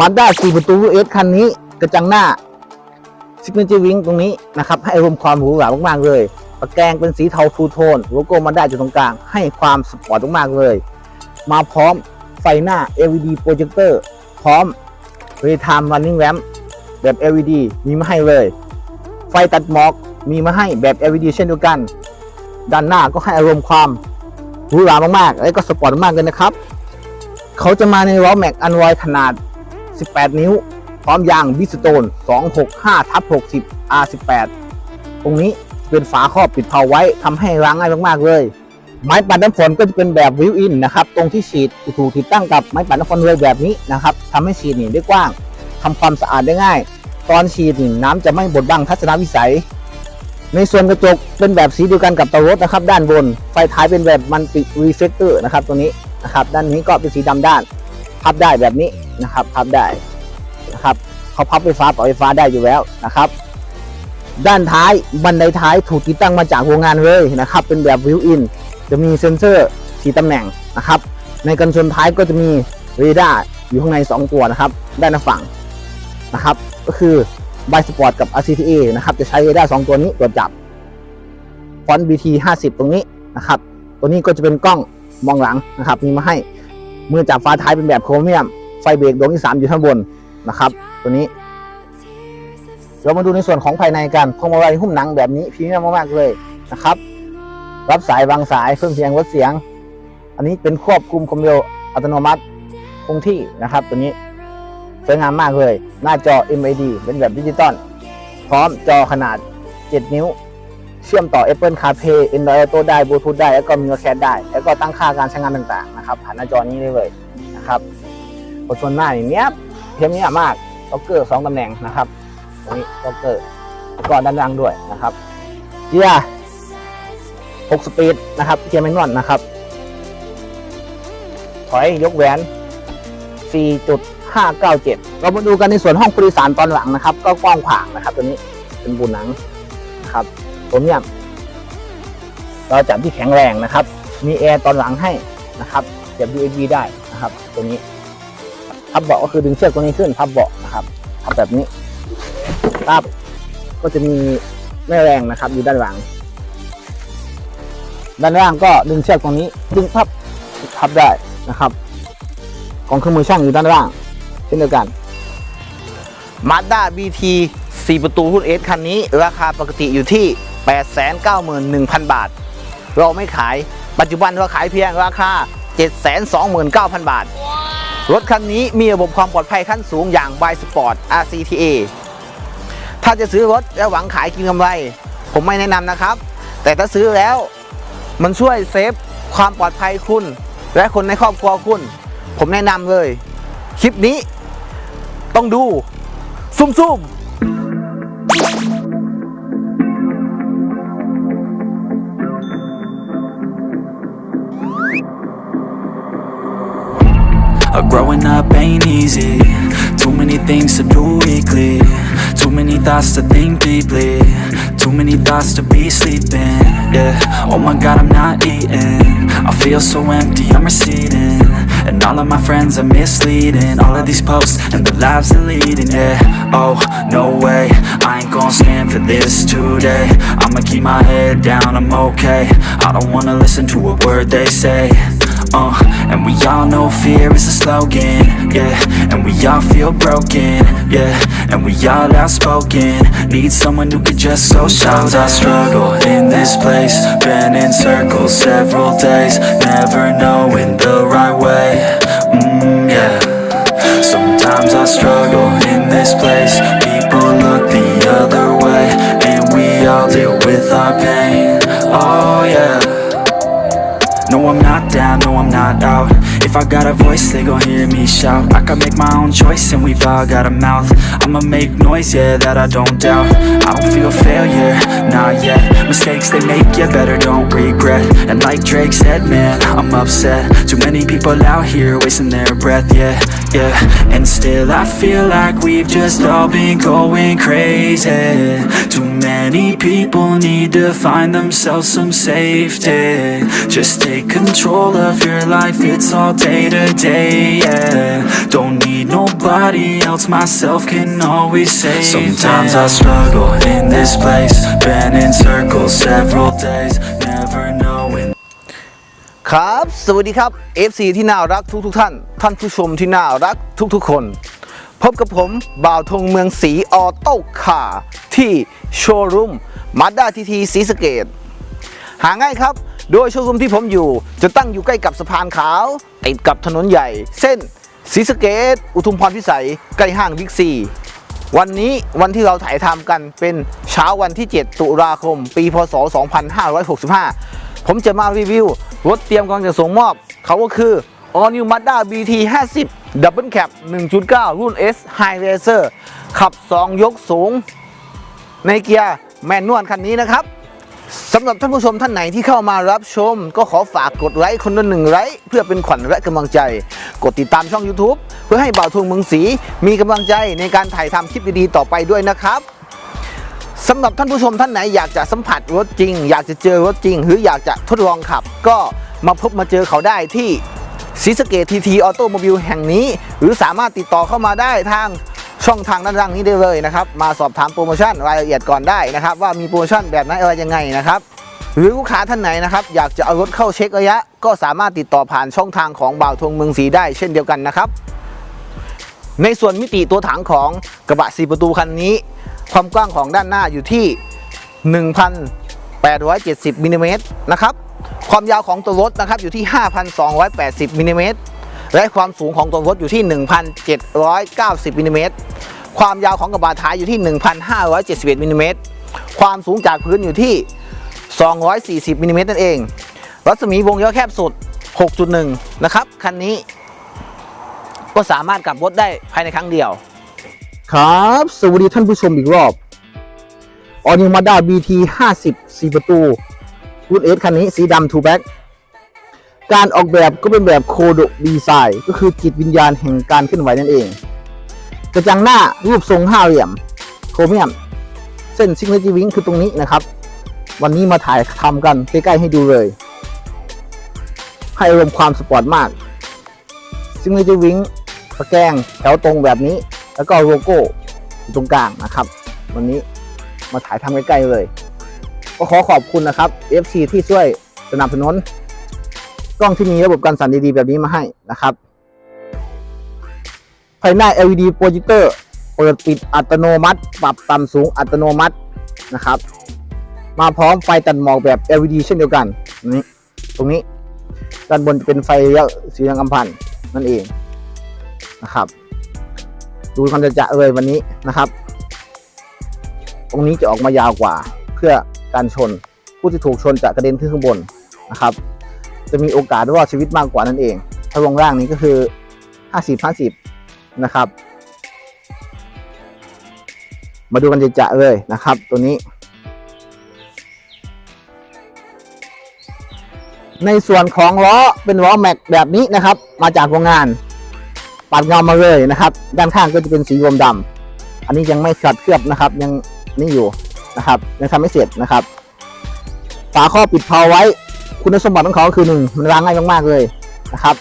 มาด้า4ประตูเอสคันนี้กระจังหน้าซิกเนเจอร์วิงตรงนี้นะครับ ให้อารมณ์ความหรูหรามากๆเลยตะแกรงเป็นสีเทาทูโทนโลโก้มาด้าอยู่ตรงกลาง ให้ความสปอร์ตมากๆเลย มาพร้อมไฟหน้า LED โปรเจคเตอร์พร้อม Real-Time Running Ramp แบบ LED มีมาให้เลย ไฟตัดหมอกมีมาให้แบบ LED เช่นเดียวกัน ด้านหน้าก็ให้อารมณ์ความหรูหรามากๆ และก็สปอร์ตมากเลยนะครับ เขาจะมาในล้อแม็กอันวอยขนาด 18 นิ้ว พร้อมยางบิสโตน 265ทับ60 R18 ตรงนี้เป็นฝาครอบปิดเผาไว้ทำให้ล้างง่ายมากๆเลย ไม้ปัดน้ำฝนก็จะเป็นแบบวิวอินนะครับ ตรงที่ฉีดจะถูกติดตั้งกับไม้ปัดน้ำฝนเลยแบบนี้นะครับทำให้ฉีดนี่ได้กว้างทำความสะอาดได้ง่าย ตอนฉีดนี่น้ำจะไม่บดบังทัศนวิสัย ในส่วนกระจกเป็นแบบสีเดียวกันกับตัวรถนะครับ ด้านบน ไฟท้ายเป็นแบบมันติรีเฟกเตอร์นะครับ ตัวนี้นะครับ ด้านนี้ก็เป็นสีดำด้าน พับได้แบบนี้นะครับ พับได้นะครับเขาพับไฟฟ้าต่อไฟฟ้าได้อยู่แล้วนะครับ ด้านท้ายบันไดท้ายถูกติดตั้งมาจากโรงงานเลยนะครับ เป็นแบบวิวอินจะมีเซ็นเซอร์สีตำแหน่งนะครับ ในกันชนท้ายก็จะมีเรดาร์อยู่ข้างใน 2 ตัวนะครับ ด้านหน้าฝั่งนะครับ ก็คือ b i Sport กับ RCTA นะครับ จะใช้เรดาร์2ตัวนี้ตรวจจับฟอนต์ BT 50 ตรงนี้นะครับ ตัวนี้ก็จะเป็นกล้องมองหลังนะครับ มีมาให้ มือจับฟ้าท้ายเป็นแบบโครเมียม ไฟเบรกดวงที่ 3 อยู่ข้างบนนะครับ ตัวนี้ เรามาดูในส่วนของภายในกันพวงมาลัยหุ้มหนังแบบนี้พรีเมียมมากๆเลยนะครับ รับสายวางสายเพิ่มเสียงลดเสียง อันนี้เป็นควบคุมความเร็วอัตโนมัติคงที่นะครับ ตัวนี้สวยงามมากเลย หน้าจอ MID เป็นแบบดิจิตอลพร้อมจอขนาด 7 นิ้ว เชื่อมต่อ Apple CarPlay Android Auto ได้ Bluetooth ได้ แล้วก็มี c a t ได้ แล้วก็ตั้งค่าการใช้งานต่างๆนะครับ ผ่านหน้าจอนี้ได้เลยนะครับกดส่วนหน้านี่เนี้ยเทมเนี้ยมากล็อกเกอร์สองตำแหน่งนะครับตรงนี้ล็อกเกอร์แล้วก็ด้านล่างด้วยนะครับเกียร์6สปีดนะครับเกียร์แมนนวลนะครับ ถอยยกแหวน 4.597 เรามาดูกันในส่วนห้องผู้โดยสารตอนหลังนะครับ ก็กว้างขวางนะครับ ตัวนี้เป็นบูหนังนะครับ ผมเนี่ยเราจับที่แข็งแรงนะครับ มีแอร์ตอนหลังให้นะครับเสียบ USB ได้นะครับตัวนี้พับเบาะก็คือดึงเชือกตัวนี้ขึ้นพับเบาะนะครับพับแบบนี้ปั๊บก็จะมีแม่แรงนะครับ อยู่ด้านหลัง ด้านล่างก็ดึงเชือกตรงนี้ ดึงพับพับได้นะครับของเครื่องมือช่างอยู่ด้านล่าง เช่นเดียวกัน Mazda BT 4 ประตูรุ่น S คันนี้ ราคาปกติอยู่ที่ 891,000 บาท เราไม่ขายปัจจุบันเราขายเพียงราคา 729,000 บาท รถคันนี้มีระบบความปลอดภัยขั้นสูงอย่าง b y Sport RCTA ถ้าจะซื้อรถแล้วหวังขายกินกำไร ผมไม่แนะนำนะครับ แต่ถ้าซื้อแล้วมันช่วยเซฟความปลอดภัยคุณ และคนในครอบครัวคุณ ผมแนะนำเลย คลิปนี้ต้องดูซุ่มๆ growing up ain't easy. Too many things to do weekly. Too many thoughts to think deeply. Too many thoughts to be sleeping. Yeah. Oh my god, I'm not eating. I feel so empty, I'm receding. And all of my friends are misleading. All of these posts and the lives they're leading. Yeah. Oh, no way. I ain't gonna stand for this today. I'ma keep my head down, I'm okay. I don't wanna listen to a word they say. Uh, and we all know fear is a slogan, yeah. And we all feel broken, yeah. And we all outspoken. Need someone who could just so Sometimes I struggle in this place. Been in circles several days, never knowing the right way. Mm, yeah. Sometimes I struggle If I got a voice, they gon' hear me shout. I can make my own choice, and we've all got a mouth. I'ma make noise, yeah, that I don't doubt. I don't feel failure, not yet Mistakes they make, you better don't regret And like Drake said, man, I'm upset Too many people out here wasting their breath, yeah, yeah And still I feel like we've just all been going crazy Too many people need to find themselves some safety Just take control of your life, it's all day to day, yeah Don't need nobody else, myself can always save Sometimes I struggle in this place Been in circles several days Never knowing ครับ สวัสดีครับ FC ที่น่ารักทุกทุกๆท่าน ท่านผู้ชมที่น่ารักทุกทุกๆคน พบกับผมบ่าวธงเมืองสีออโต้คาร์ที่โชว์รูมมาด้าทีทีสีสะเกต หาง่ายครับ โดยโชว์รูมที่ผมอยู่ จะตั้งอยู่ใกล้กับสะพานขาวติดกับถนนใหญ่ เส้นสีสะเกตอุทุมพรพิสัย ใกล้ห้างบิ๊กซี วันนี้วันที่เราถ่ายทำกันเป็นเช้าวันที่ 7 ตุลาคม ปี พศ 2565 ผมจะมารีวิว รถเตรียมกำลังจะส่งมอบ เขาก็คือ All New Mazda BT 50 Double Cab 1.9 รุ่น S High Racer ขับ 2 ยกสูง ในเกียร์แมนนวลคันนี้นะครับ สำหรับท่านผู้ชมท่านไหนที่เข้ามารับชม ก็ขอฝากกดไลค์คนละหนึ่งไลค์เพื่อเป็นขวัญและกำลังใจ กดติดตามช่อง YouTube เพื่อให้บ่าวทวงเมืองศรีมีกำลังใจในการถ่ายทำคลิปดีๆต่อไปด้วยนะครับสำหรับท่านผู้ชมท่านไหนอยากจะสัมผัสรถจริง อยากจะเจอรถจริง หรืออยากจะทดลองขับ ก็มาพบมาเจอเขาได้ที่ศรีสะเกตทีทีออโตโมบิลแห่งนี้ หรือสามารถติดต่อเข้ามาได้ทาง ช่องทางด้านล่างนี้ได้เลยนะครับ มาสอบถามโปรโมชั่นรายละเอียดก่อนได้นะครับ ว่ามีโปรโมชั่นแบบไหนอะไรยังไงนะครับหรือลูกค้าท่านไหนนะครับอยากจะเอารถเข้าเช็คระยะ ก็สามารถติดต่อผ่านช่องทางของบ่าวทงเมืองศรีได้เช่นเดียวกันนะครับ ในส่วนมิติตัวถังของกระบะ 4 ประตูคันนี้ ความกว้างของด้านหน้าอยู่ที่ 1,870มิลลิเมตรนะครับความยาวของตัวรถนะครับอยู่ที่ 5,280มิลลิเมตร และความสูงของตัวรถอยู่ที่ 1,790มิลลิเมตรความยาวของกระบะท้ายอยู่ที่ 1,571มิลลิเมตรความสูงจากพื้นอยู่ที่ 240มิลลิเมตรนั่นเอง รัศมีวงเลี้ยวแคบสุด 6.1 นะครับ คันนี้ ก็สามารถกลับรถได้ภายในครั้งเดียว ครับ สวัสดีท่านผู้ชมอีกรอบออนิมาด้า BT 50 4ประตูรุ่นเอสคันนี้สีดำทูแบ็ก การออกแบบก็เป็นแบบโคโดดีไซน์ก็คือจิตวิญญาณแห่งการเคลื่อนไหวนั่นเอง กระจังหน้ารูปทรงห้าเหลี่ยม โครเมียม เส้นซิกเนจิวิงคือตรงนี้นะครับ วันนี้มาถ่ายทำกันใกล้ๆให้ดูเลย ให้อารมณ์ความสปอร์ตมากซิงเกิลวิงตะแกรงแถวตรงแบบนี้ แล้วก็โลโก้ตรงกลางนะครับ วันนี้มาถ่ายทำใกล้ๆเลย ก็ขอขอบคุณนะครับ FC ที่ช่วยสนับสนุน กล้องที่มีระบบการสั่นดีๆแบบนี้มาให้นะครับ ภายใน LED โปรเจคเตอร์เปิดปิดอัตโนมัติ ปรับต่ำสูงอัตโนมัตินะครับ มาพร้อมไฟตัดหมอกแบบ LED เช่นเดียวกันนี่ตรงนี้ด้านบนจะเป็นไฟเลี้ยวสีเหลืองอำพันนั่นเองนะครับ ดูความจะจะเลยวันนี้นะครับ ตรงนี้จะออกมายาวกว่าเพื่อการชนผู้ที่ถูกชนจะกระเด็นขึ้นข้างบนนะครับ จะมีโอกาสรอดชีวิตมากกว่านั่นเอง ถ้าลงล่างนี้ก็คือ 50 50 นะครับ มาดูกันจะจะเลยนะครับ ตัวนี้ ในส่วนของล้อเป็นล้อแม็กแบบนี้นะครับ มาจากโรงงานปัดเงามาเลยนะครับ ด้านข้างก็จะเป็นสีรวมดำอันนี้ยังไม่ขัดเคลือบนะครับ ยังนี่อยู่นะครับยังทำไม่เสร็จนะครับ ฝาข้อปิดเพาไว้ คุณสมบัติของเขาคือหนึ่งมันล้างง่ายมากๆเลยนะครับ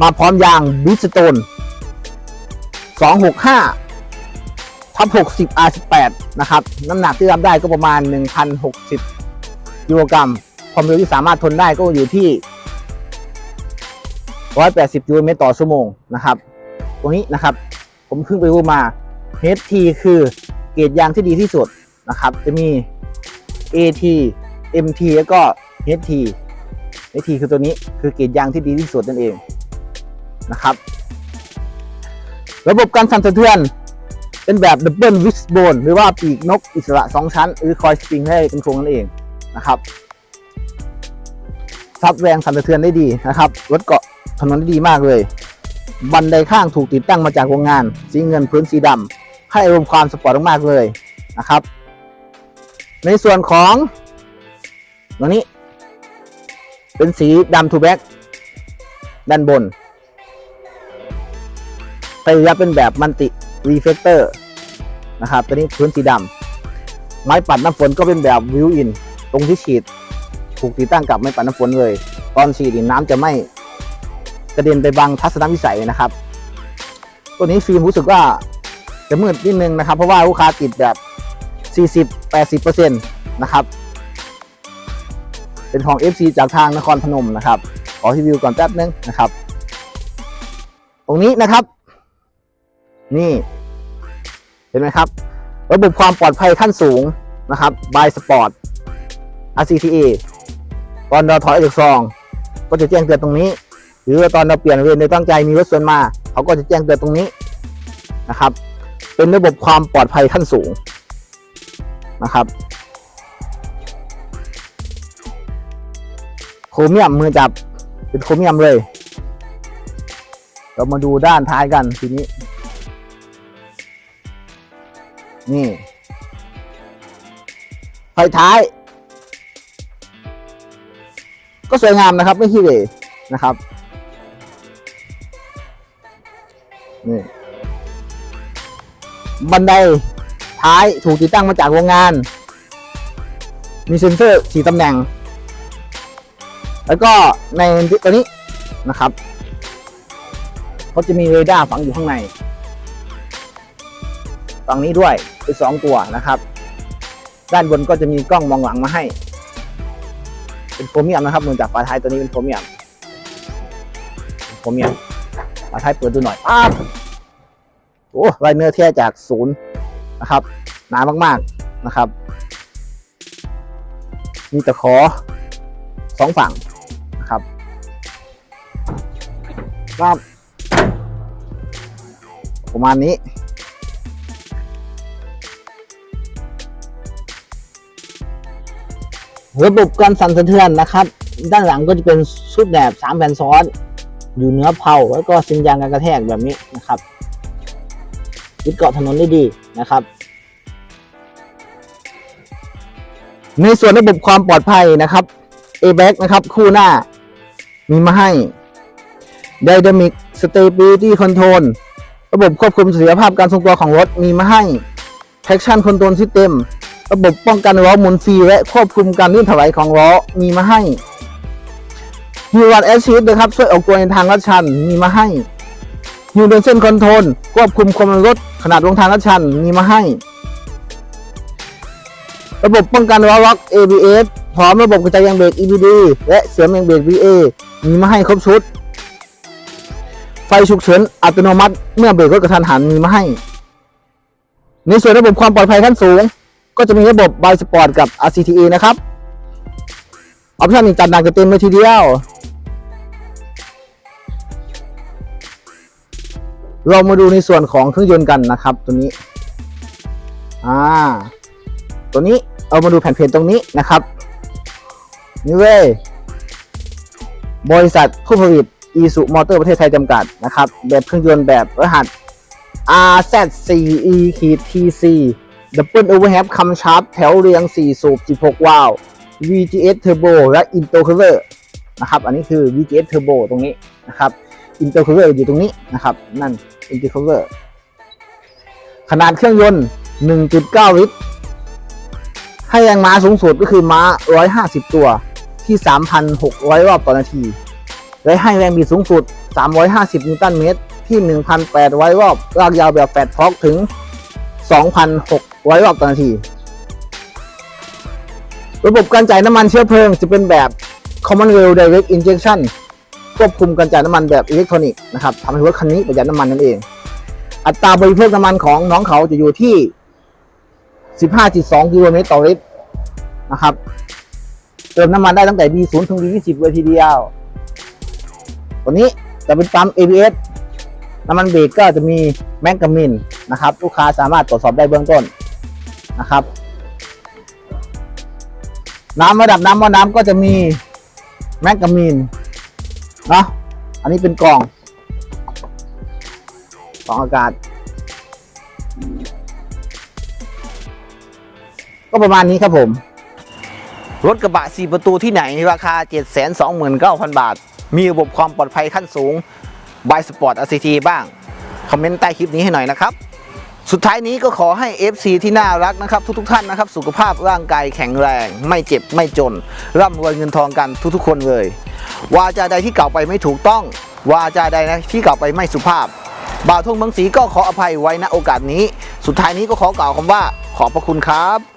มาพร้อมยางบิสโตน265ทับ60 R18 นะครับ น้ำหนักที่รับได้ก็ประมาณ 1,060กิโลกรัม ความเร็วที่สามารถทนได้ก็อยู่ที่ 180กิโลเมตรต่อชั่วโมงนะครับ ตรงนี้นะครับ ผมเพิ่งไปรู้มา HT คือเกรดยางที่ดีที่สุดนะครับ จะมี AT MT แล้วก็ HT HT คือตัวนี้คือเกรดยางที่ดีที่สุดนั่นเองนะครับ ระบบการสั่นสะเทือนเป็นแบบ Double Wishbone หรือว่าปีกนกอิสระ 2 ชั้น หรือคอยสปริงให้เป็นโครงนั่นเองนะครับซับแรงสั่นสะเทือนได้ดีนะครับรถเกาะถนนได้ดีมากเลย บันไดข้างถูกติดตั้งมาจากโรงงาน สีเงินพื้นสีดำให้อารมณ์ความสปอร์ตมากๆเลยนะครับ ในส่วนของตัวนี้ เป็นสีดำทูแบ็กด้านบนไฟระยะเป็นแบบมันติรีเฟกเตอร์นะครับ ตัวนี้พื้นสีดำไม้ปัดน้ำฝนก็เป็นแบบวิวอิน ตรงที่ฉีดถูกติดตั้งกับไม้ปัดน้ำฝนเลย ตอนฉีดน้ำจะไม่กระเด็นไปบังทัศนวิสัยนะครับ ตัวนี้ฟิล์มรู้สึกว่าจะมืดนิดนึงนะครับ เพราะว่าลูกค้าติดแบบ 40-80%นะครับ เป็นของ FC จากทางนครพนมนะครับขอรีวิวก่อนแป๊บนึงนะครับ ตรงนี้นะครับ นี่ เห็นไหมครับ ระบบความปลอดภัยขั้นสูงนะครับ by Sport RCTA ตอนเราถอยออกจากซอง ก็จะแจ้งเตือนตรงนี้ หรือว่าตอนเราเปลี่ยนเวรโดยตั้งใจมีรถสวนมา เขาก็จะแจ้งเตือนตรงนี้นะครับ เป็นระบบความปลอดภัยขั้นสูงนะครับ ครเมียมมือจับเป็นโครเมียมเลย เรามาดูด้านท้ายกันทีนี้ นี่ไฟท้าย ก็สวยงามนะครับไม่ขี้เหร่นะครับ นี่ บันไดท้ายถูกติดตั้งมาจากโรงงาน มีเซ็นเซอร์สี่ตำแหน่ง แล้วก็ในตัวนี้นะครับก็จะมีเรดาร์ฝังอยู่ข้างในฝั่งนี้ด้วยเป็นสองตัวนะครับ ด้านบนก็จะมีกล้องมองหลังมาให้ เป็นโครเมียมนะครับเนื่องจากฝาท้ายตัวนี้เป็นโครเมียมโครเมียมฝาท้ายเปิดดูหน่อยอ้าโอ้ลายเนื้อแท้จากศูนย์นะครับ หนามากๆนะครับ มีตะขอสองฝั่ง ครับประมาณนี้ ระบบการสั่นสะเทือนนะครับ ด้านหลังก็จะเป็นชุดแบบสามแผ่นซ้อน อยู่เหนือเพลาแล้วก็ซิงยางการกระแทกแบบนี้นะครับยึดเกาะถนนได้ดีนะครับ ในส่วนระบบความปลอดภัยนะครับ a b a c นะครับ คู่หน้ามีมาให้ Dynamic Stability Control ระบบควบคุมเสถียรภาพการทรงตัวของรถมีมาให้ Traction Control System ระบบป้องกันล้อหมุนฟรีและควบคุมการลื่นถลายของล้อมีมาให้ h ิว r ันแอชชี e นะครับช่วยออกตัวในทางลาดชันมีมาให้ h ิวเดนเซนคอนโทรลควบคุมความเร็วรถขนาดลงทางลาดชันมีมาให้ ระบบป้องกันล้อล็อก ABS พร้อมระบบกระจายยางเบรก EBD และเสียงยางเบรก VA มีมาให้ครบชุด ไฟฉุกเฉินอัตโนมัติ เมื่อเบรกรถกระทันหันมีมาให้ ในส่วนระบบความปลอดภัยขั้นสูง ก็จะมีระบบ by Sport กับ RCTA นะครับ ออปชั่นนี้จัดหนักเต็มเลยทีเดียว เรามาดูในส่วนของเครื่องยนต์กันนะครับ ตัวนี้ อ่า ตัวนี้เอามาดูแผ่นเพจตรงนี้นะครับ นี่เว้ยบริษัทผู้ผลิต อีสุมอเตอร์ประเทศไทยจำกัดนะครับ แบบเครื่องยนต์แบบรหัส RZ4E-TC Double Overhead คำชาร์ปแถวเรียง 4 สูบ 16 วาล์ว VGS Turbo และ Intercooler นะครับ อันนี้คือ VGS Turbo ตรงนี้นะครับ Intercooler อยู่ตรงนี้นะครับ นั่น Intercooler ขนาดเครื่องยนต์ 1.9 ลิตร ให้แรงม้าสูงสุดก็คือม้า 150 ตัวที่ 3,600 รอบต่อนาที และให้แรงบิดสูงสุด 350 นิวตันเมตร ที่ 1,800 รอบ ลากยาวแบบแฟดท็อกถึง 2,600 รอบต่อนาที ระบบการจ่ายน้ำมันเชื้อเพลิงจะเป็นแบบ Common Rail Direct Injection ควบคุมการจ่ายน้ำมันแบบอิเล็กทรอนิกส์นะครับทำให้รถคันนี้ประหยัดน้ำมันนั่นเอง อัตราบริโภคน้ำมันของน้องเขาจะอยู่ที่ 15.2 กิโลเมตรต่อลิตรนะครับ เติมน้ำมันได้ตั้งแต่ B0 ถึง B20 เลยทีเดียว ตัวนี้จะเป็นปั๊ม ABS น้ำมันเบรกก็จะมีแมกกามินนะครับ ลูกค้าสามารถตรวจสอบได้เบื้องต้นนะครับ น้ำระดับน้ำว่าน้ำก็จะมีแมกกามินเนาะอันนี้เป็นกล่องกล่องอากาศ ก็ก็ประมาณนี้ครับผม รถกระบะ 4 ประตูที่ไหนราคา 729,000 บาท มีระบบความปลอดภัยขั้นสูงบายสปอร์ต RCT บ้าง คอมเมนต์ใต้คลิปนี้ให้หน่อยนะครับ สุดท้ายนี้ก็ขอให้ FC ที่น่ารักนะครับ ทุกๆท่านนะครับ สุขภาพร่างกายแข็งแรง ไม่เจ็บไม่จน ร่ำรวยเงินทองกันทุกๆ คนเลยวาจาใดที่กล่าวไปไม่ถูกต้อง วาจาใดนะที่กล่าวไปไม่สุภาพ บ่าวทงเมืองศรีก็ขออภัยไว้ณโอกาสนี้ สุดท้ายนี้ก็ขอกล่าวคำว่า ขอบพระคุณครับ